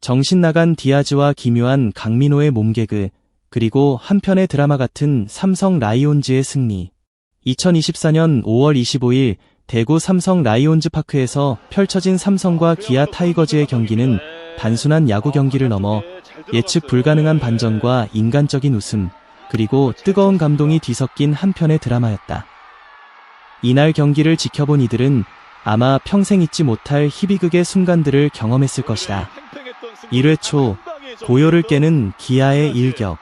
정신 나간 디아즈와 기묘한 강민호의 몸개그, 그리고 한편의 드라마 같은 삼성 라이온즈의 승리. 2024년 5월 25일 대구 삼성 라이온즈 파크에서 펼쳐진 삼성과 기아 타이거즈의 경기는 단순한 야구 경기를 넘어 예측 불가능한 반전과 인간적인 웃음, 그리고 뜨거운 감동이 뒤섞인 한편의 드라마였다. 이날 경기를 지켜본 이들은 아마 평생 잊지 못할 희비극의 순간들을 경험했을 것이다. 1회 초 고요를 깨는 기아의 일격.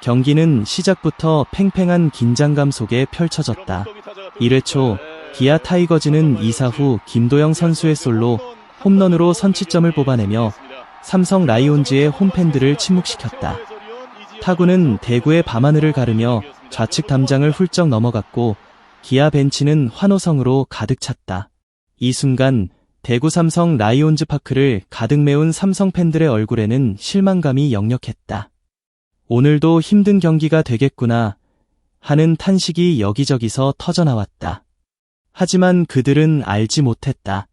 경기는 시작부터 팽팽한 긴장감 속에 펼쳐졌다. 1회 초 기아 타이거즈는 2사 후 김도영 선수의 솔로 홈런으로 선취점을 뽑아내며 삼성 라이온즈의 홈팬들을 침묵시켰다. 타구는 대구의 밤하늘을 가르며 좌측 담장을 훌쩍 넘어갔고 기아 벤치는 환호성으로 가득 찼다. 이 순간 대구 삼성 라이온즈 파크를 가득 메운 삼성 팬들의 얼굴에는 실망감이 역력했다. 오늘도 힘든 경기가 되겠구나 하는 탄식이 여기저기서 터져나왔다. 하지만 그들은 알지 못했다.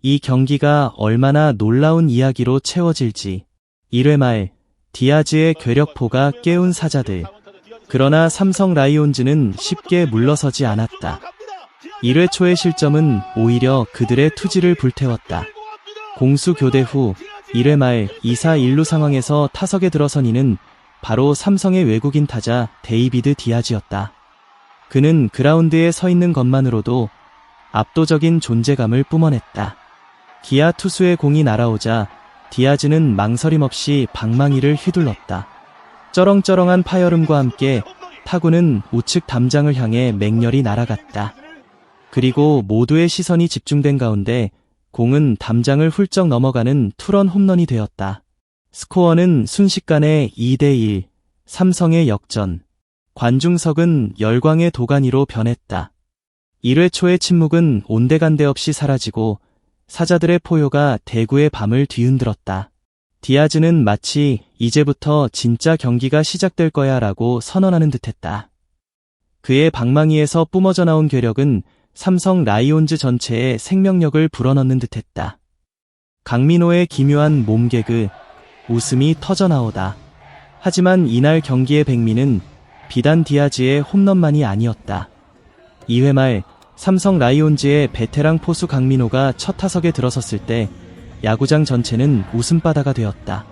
이 경기가 얼마나 놀라운 이야기로 채워질지. 1회 말 디아즈의 괴력포가 깨운 사자들. 그러나 삼성 라이온즈는 쉽게 물러서지 않았다. 1회 초의 실점은 오히려 그들의 투지를 불태웠다. 공수 교대 후 1회 말 2사 1루 상황에서 타석에 들어선 이는 바로 삼성의 외국인 타자 데이비드 디아즈였다. 그는 그라운드에 서 있는 것만으로도 압도적인 존재감을 뿜어냈다. 기아 투수의 공이 날아오자 디아즈는 망설임 없이 방망이를 휘둘렀다. 쩌렁쩌렁한 파열음과 함께 타구는 우측 담장을 향해 맹렬히 날아갔다. 그리고 모두의 시선이 집중된 가운데 공은 담장을 훌쩍 넘어가는 투런 홈런이 되었다. 스코어는 순식간에 2대1, 삼성의 역전. 관중석은 열광의 도가니로 변했다. 1회 초의 침묵은 온데간데 없이 사라지고 사자들의 포효가 대구의 밤을 뒤흔들었다. 디아즈는 마치 이제부터 진짜 경기가 시작될 거야 라고 선언하는 듯했다. 그의 방망이에서 뿜어져 나온 괴력은 삼성 라이온즈 전체의 생명력을 불어넣는 듯했다. 강민호의 기묘한 몸개그, 웃음이 터져나오다. 하지만 이날 경기의 백미는 비단 디아즈의 홈런만이 아니었다. 2회 말 삼성 라이온즈의 베테랑 포수 강민호가 첫 타석에 들어섰을 때 야구장 전체는 웃음바다가 되었다.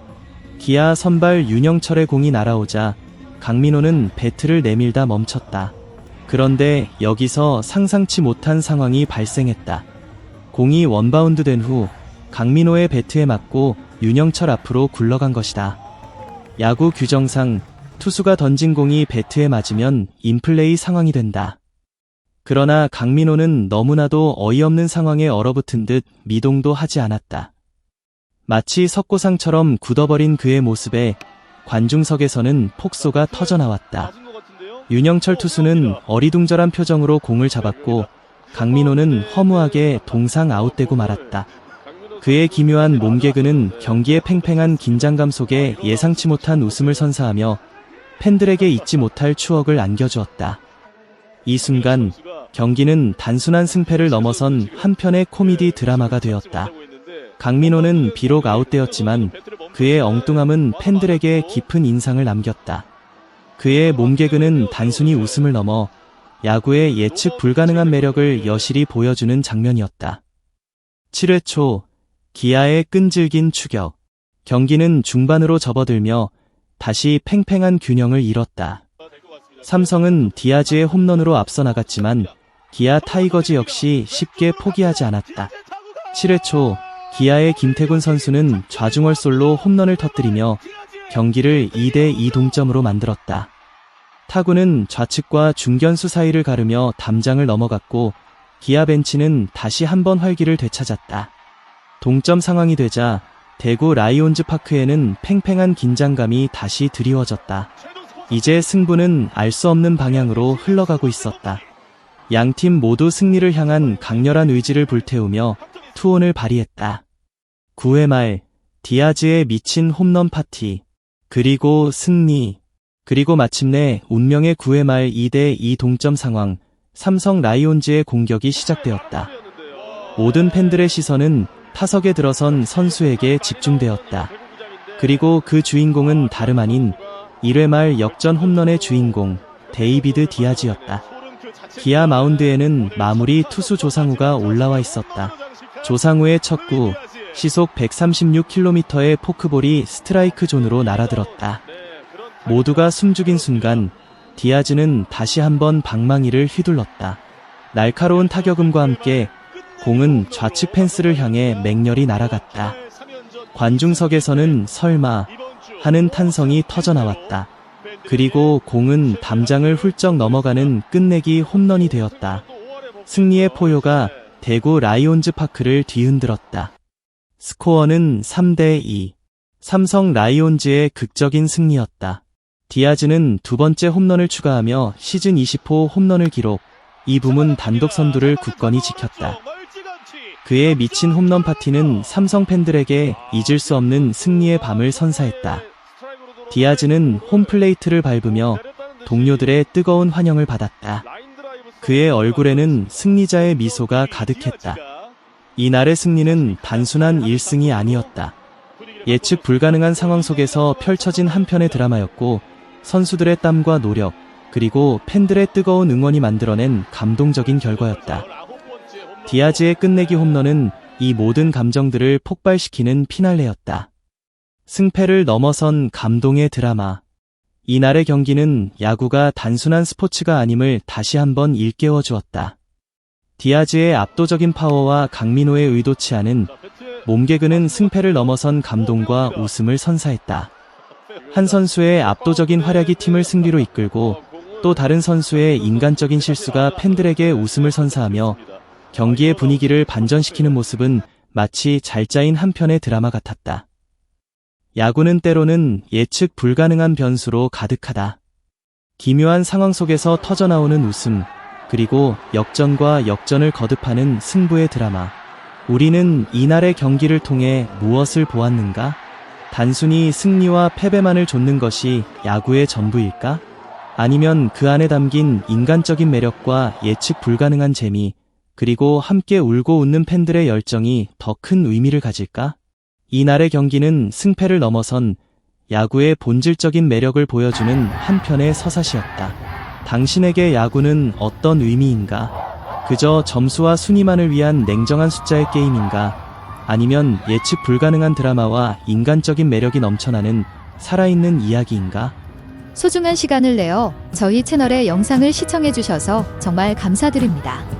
기아 선발 윤영철의 공이 날아오자 강민호는 배트를 내밀다 멈췄다. 그런데 여기서 상상치 못한 상황이 발생했다. 공이 원바운드 된 후 강민호의 배트에 맞고 윤영철 앞으로 굴러간 것이다. 야구 규정상 투수가 던진 공이 배트에 맞으면 인플레이 상황이 된다. 그러나 강민호는 너무나도 어이없는 상황에 얼어붙은 듯 미동도 하지 않았다. 마치 석고상처럼 굳어버린 그의 모습에 관중석에서는 폭소가 터져나왔다. 윤영철 투수는 어리둥절한 표정으로 공을 잡았고 강민호는 허무하게 동상 아웃되고 말았다. 그의 기묘한 몸개그는 경기의 팽팽한 긴장감 속에 예상치 못한 웃음을 선사하며 팬들에게 잊지 못할 추억을 안겨주었다. 이 순간 경기는 단순한 승패를 넘어선 한편의 코미디 드라마가 되었다. 강민호는 비록 아웃되었지만 그의 엉뚱함은 팬들에게 깊은 인상을 남겼다. 그의 몸개그는 단순히 웃음을 넘어 야구의 예측 불가능한 매력을 여실히 보여주는 장면이었다. 7회 초 기아의 끈질긴 추격. 경기는 중반으로 접어들며 다시 팽팽한 균형을 잃었다. 삼성은 디아즈의 홈런으로 앞서 나갔지만 기아 타이거즈 역시 쉽게 포기하지 않았다. 7회 초 기아의 김태군 선수는 좌중월 솔로 홈런을 터뜨리며 경기를 2대2 동점으로 만들었다. 타구는 좌측과 중견수 사이를 가르며 담장을 넘어갔고 기아 벤치는 다시 한번 활기를 되찾았다. 동점 상황이 되자 대구 라이온즈 파크에는 팽팽한 긴장감이 다시 드리워졌다. 이제 승부는 알 수 없는 방향으로 흘러가고 있었다. 양 팀 모두 승리를 향한 강렬한 의지를 불태우며 투혼을 발휘했다. 9회 말 디아즈의 미친 홈런 파티 그리고 승리 그리고 마침내 운명의 9회 말 2대2 동점 상황, 삼성 라이온즈의 공격이 시작되었다. 모든 팬들의 시선은 타석에 들어선 선수에게 집중되었다. 그리고 그 주인공은 다름 아닌 1회 말 역전 홈런의 주인공, 데이비드 디아즈였다. 기아 마운드에는 마무리 투수 조상우가 올라와 있었다. 조상우의 첫 구, 시속 136km의 포크볼이 스트라이크 존으로 날아들었다. 모두가 숨죽인 순간 디아즈는 다시 한번 방망이를 휘둘렀다. 날카로운 타격음과 함께 공은 좌측 펜스를 향해 맹렬히 날아갔다. 관중석에서는 설마 하는 탄성이 터져나왔다. 그리고 공은 담장을 훌쩍 넘어가는 끝내기 홈런이 되었다. 승리의 포효가 대구 라이온즈 파크를 뒤흔들었다. 스코어는 3대2. 삼성 라이온즈의 극적인 승리였다. 디아즈는 두 번째 홈런을 추가하며 시즌 20호 홈런을 기록, 이 부문 단독 선두를 굳건히 지켰다. 그의 미친 홈런 파티는 삼성 팬들에게 잊을 수 없는 승리의 밤을 선사했다. 디아즈는 홈플레이트를 밟으며 동료들의 뜨거운 환영을 받았다. 그의 얼굴에는 승리자의 미소가 가득했다. 이날의 승리는 단순한 1승이 아니었다. 예측 불가능한 상황 속에서 펼쳐진 한편의 드라마였고 선수들의 땀과 노력 그리고 팬들의 뜨거운 응원이 만들어낸 감동적인 결과였다. 디아즈의 끝내기 홈런은 이 모든 감정들을 폭발시키는 피날레였다. 승패를 넘어선 감동의 드라마. 이날의 경기는 야구가 단순한 스포츠가 아님을 다시 한번 일깨워 주었다. 디아즈의 압도적인 파워와 강민호의 의도치 않은 몸개그는 승패를 넘어선 감동과 웃음을 선사했다. 한 선수의 압도적인 활약이 팀을 승리로 이끌고 또 다른 선수의 인간적인 실수가 팬들에게 웃음을 선사하며 경기의 분위기를 반전시키는 모습은 마치 잘 짜인 한 편의 드라마 같았다. 야구는 때로는 예측 불가능한 변수로 가득하다. 기묘한 상황 속에서 터져나오는 웃음, 그리고 역전과 역전을 거듭하는 승부의 드라마. 우리는 이날의 경기를 통해 무엇을 보았는가? 단순히 승리와 패배만을 좇는 것이 야구의 전부일까? 아니면 그 안에 담긴 인간적인 매력과 예측 불가능한 재미, 그리고 함께 울고 웃는 팬들의 열정이 더 큰 의미를 가질까? 이날의 경기는 승패를 넘어선 야구의 본질적인 매력을 보여주는 한편의 서사시였다. 당신에게 야구는 어떤 의미인가? 그저 점수와 순위만을 위한 냉정한 숫자의 게임인가? 아니면 예측 불가능한 드라마와 인간적인 매력이 넘쳐나는 살아있는 이야기인가? 소중한 시간을 내어 저희 채널의 영상을 시청해주셔서 정말 감사드립니다.